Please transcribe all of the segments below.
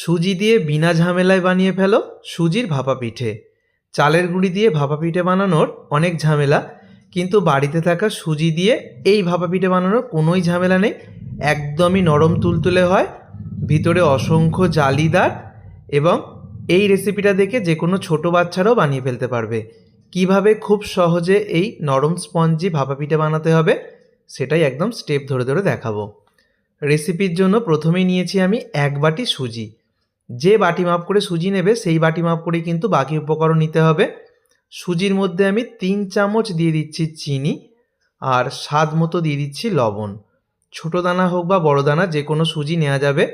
সুজি দিয়ে বিনা ঝামেলায় বানিয়ে ফেলো সুজির ভাপা পিঠে। চালের গুঁড়ি দিয়ে ভাপা পিঠে বানানোর অনেক ঝামেলা, কিন্তু বাড়িতে থাকা সুজি দিয়ে এই ভাপা পিঠে বানানোর কোনোই ঝামেলা নেই। একদমই নরম তুলতুলে হয়, ভিতরে অসংখ্য জালিদার এবং এই রেসিপিটা দেখে যে কোনো ছোটো বাচ্চারাও বানিয়ে ফেলতে পারবে। কীভাবে খুব সহজে এই নরম স্পঞ্জি ভাপা পিঠে বানাতে হবে, সেটাই একদম স্টেপ ধরে ধরে দেখাবো। রেসিপির জন্য প্রথমেই নিয়েছি আমি এক বাটি সুজি। যে বাটি মাপ করে সুজি নেবে, সেই বাটি মাপ করেই কিন্তু বাকি উপকরণ নিতে হবে। সুজির মধ্যে আমি তিন চামচ দিয়ে দিচ্ছি চিনি আর স্বাদ মতো দিয়ে দিচ্ছি লবণ। ছোটো দানা হোক বা বড় দানা যে কোনো সুজি নেওয়া যাবে।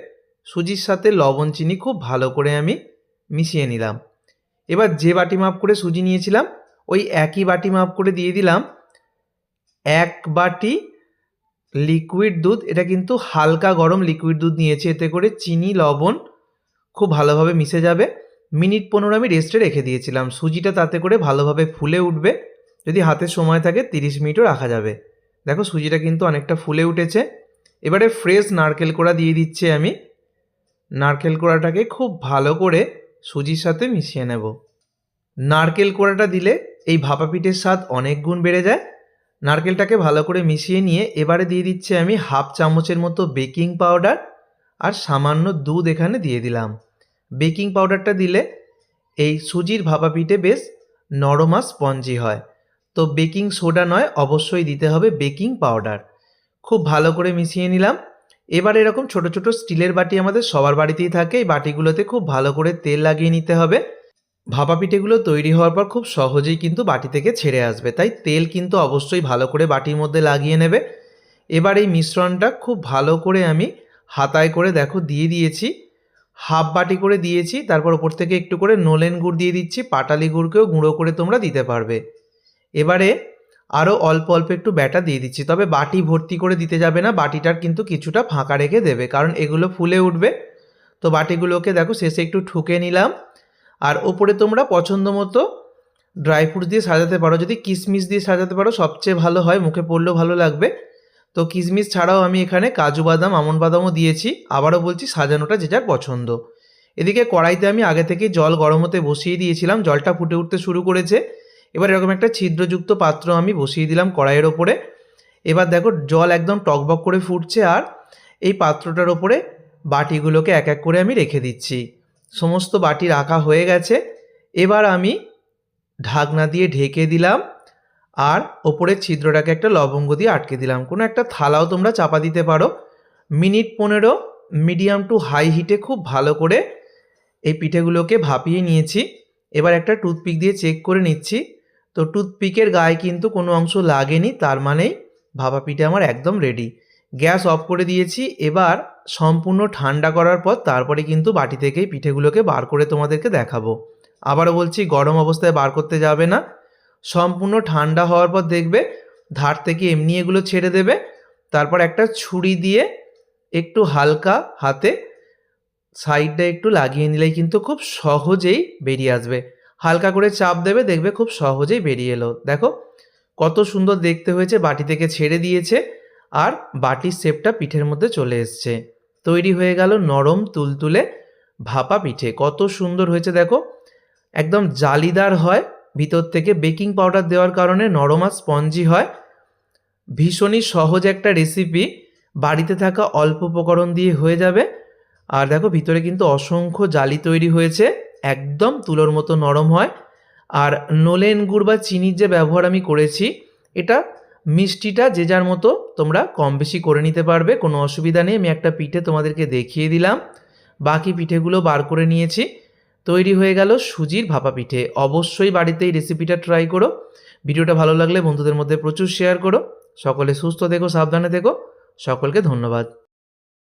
সুজির সাথে লবণ, চিনি খুব ভালো করে আমি মিশিয়ে নিলাম। এবার যে বাটি মাপ করে সুজি নিয়েছিলাম, ওই একই বাটি মাপ করে দিয়ে দিলাম এক বাটি লিকুইড দুধ। এটা কিন্তু হালকা গরম লিকুইড দুধ নিয়েছি। এতে করে চিনি, লবণ খুব ভালোভাবে মিশে যাবে। মিনিট পনেরো আমি রেস্টে রেখে দিয়েছিলাম। সুজিটা তাতে করে ভালোভাবে ফুলে উঠবে। যদি হাতে সময় থাকে তিরিশ মিনিটও রাখা যাবে। দেখো সুজিটা কিন্তু অনেকটা ফুলে উঠেছে। এবারে ফ্রেশ নারকেল কোড়া দিয়ে দিচ্ছি আমি। নারকেল কোড়াটাকে খুব ভালো করে সুজির সাথে মিশিয়ে নেব। নারকেল কোড়াটা দিলে এই ভাপা পিঠের স্বাদ অনেক গুণ বেড়ে যায়। নারকেলটাকে ভালো করে মিশিয়ে নিয়ে এবারে দিয়ে দিচ্ছি আমি হাফ চামচের মতো বেকিং পাউডার। আর সামান্য দুধ এখানে দিয়ে দিলাম। বেকিং পাউডারটা দিলে এই সুজির ভাপা পিঠে বেশ নরম আর স্পঞ্জি হয়। তো বেকিং সোডা নয়, অবশ্যই দিতে হবে বেকিং পাউডার। খুব ভালো করে মিশিয়ে নিলাম। এবার এরকম ছোট ছোট স্টিলের বাটি আমাদের সবার বাড়িতেই থাকে। এই বাটিগুলোতে খুব ভালো করে তেল লাগিয়ে নিতে হবে। ভাপা পিঠেগুলো তৈরি হওয়ার পর খুব সহজেই কিন্তু বাটি থেকে ছেড়ে আসবে। তাই তেল কিন্তু অবশ্যই ভালো করে বাটির মধ্যে লাগিয়ে নেবে। এবার এই মিশ্রণটা খুব ভালো করে আমি হাতায় করে দেখো দিয়ে দিয়েছি, হাফ বাটি করে দিয়েছি, তারপর ওপর থেকে একটু করে নোলেন গুড় দিয়ে দিচ্ছি, পাটালি গুড়কেও গুঁড়ো করে তোমরা দিতে পারবে। এবারে আরও অল্প অল্প একটু ব্যাটা দিয়ে দিচ্ছি, তবে বাটি ভর্তি করে দিতে যাবে না, বাটিটার কিন্তু কিছুটা ফাঁকা রেখে দেবে, কারণ এগুলো ফুলে উঠবে। তো বাটিগুলোকে দেখো শেষে একটু ঠুকে নিলাম, আর ওপরে তোমরা পছন্দ মতো ড্রাই ফ্রুট দিয়ে সাজাতে পারো, যদি কিশমিশ দিয়ে সাজাতে পারো সবচেয়ে ভালো হয়, মুখে পড়লেও ভালো লাগবে। তো কিশমিশ ছাড়াও আমি এখানে কাজু বাদাম, আমন বাদামও দিয়েছি। আবারও বলছি সাজানোটা যে যার পছন্দ। এদিকে কড়াইতে আমি আগে থেকে জল গরম হতে বসিয়ে দিয়েছিলাম। জলটা ফুটে উঠতে শুরু করেছে। এবার এরকম একটা ছিদ্রযুক্ত পাত্র আমি বসিয়ে দিলাম কড়াইয়ের ওপরে। এবার দেখো জল একদম টকবক করে ফুটছে আর এই পাত্রটার ওপরে বাটিগুলোকে এক এক করে আমি রেখে দিচ্ছি। সমস্ত বাটি রাখা হয়ে গেছে। এবার আমি ঢাকনা দিয়ে ঢেকে দিলাম। আর ওপরের ছিদ্রটাকে একটা লবঙ্গ দিয়ে আটকে দিলাম। কোনো একটা থালাও তোমরা চাপা দিতে পারো। মিনিট পনেরো, মিডিয়াম টু হাই হিটে খুব ভালো করে এই পিঠেগুলোকে ভাপিয়ে নিয়েছি। এবার একটা টুথপিক দিয়ে চেক করে নিচ্ছি। তো টুথপিকের গায়ে কিন্তু কোনো অংশ লাগেনি, তার মানেই ভাপা পিঠে আমার একদম রেডি গ্যাস অফ করে দিয়েছি। এবার সম্পূর্ণ ঠান্ডা করার পর তারপরে কিন্তু বাটি থেকেই পিঠেগুলোকে বার করে তোমাদেরকে দেখাবো। আবারও বলছি, গরম অবস্থায় বার করতে যাবে না। সম্পূর্ণ ঠান্ডা হওয়ার পর দেখবে ধার থেকে এমনি এগুলো ছেড়ে দেবে। তারপর একটা ছুরি দিয়ে একটু হালকা হাতে সাইডটা একটু লাগিয়ে নিলেই কিন্তু খুব সহজেই বেরিয়ে আসবে। হালকা করে চাপ দেবে, দেখবে খুব সহজেই বেরিয়ে এলো। দেখো কত সুন্দর দেখতে হয়েছে, বাটি থেকে ছেড়ে দিয়েছে আর বাটির শেপটা পিঠের মধ্যে চলে এসছে। তৈরি হয়ে গেল নরম তুলতুলে ভাপা পিঠে। কত সুন্দর হয়েছে দেখো, একদম জালিদার হয়। ভিতর থেকে বেকিং পাউডার দেওয়ার কারণে নরম আর স্পঞ্জি হয়। ভীষণই সহজ একটা রেসিপি বাড়িতে থাকা অল্প উপকরণ দিয়ে হয়ে যাবে। আর দেখো, ভিতরে কিন্তু অসংখ্য জালি তৈরি হয়েছে। একদম তুলোর মতো নরম হয়। আর নোলেন গুড় বা চিনির যে ব্যবহার আমি করেছি, এটা মিষ্টিটা যে যার মতো তোমরা কম বেশি করে নিতে পারবে। কোনো অসুবিধা নেই। আমি একটা পিঠে তোমাদেরকে দেখিয়ে দিলাম। বাকি পিঠেগুলো বার করে নিয়েছি। তৈরি হয়ে গেল সুজির ভাপা পিঠে। অবশ্যই বাড়িতে এই রেসিপিটা ট্রাই করো। ভিডিওটা ভালো লাগলে বন্ধুদের মধ্যে প্রচুর শেয়ার করো। সকলে সুস্থ দেখো সাবধানে দেখো সকলকে ধন্যবাদ।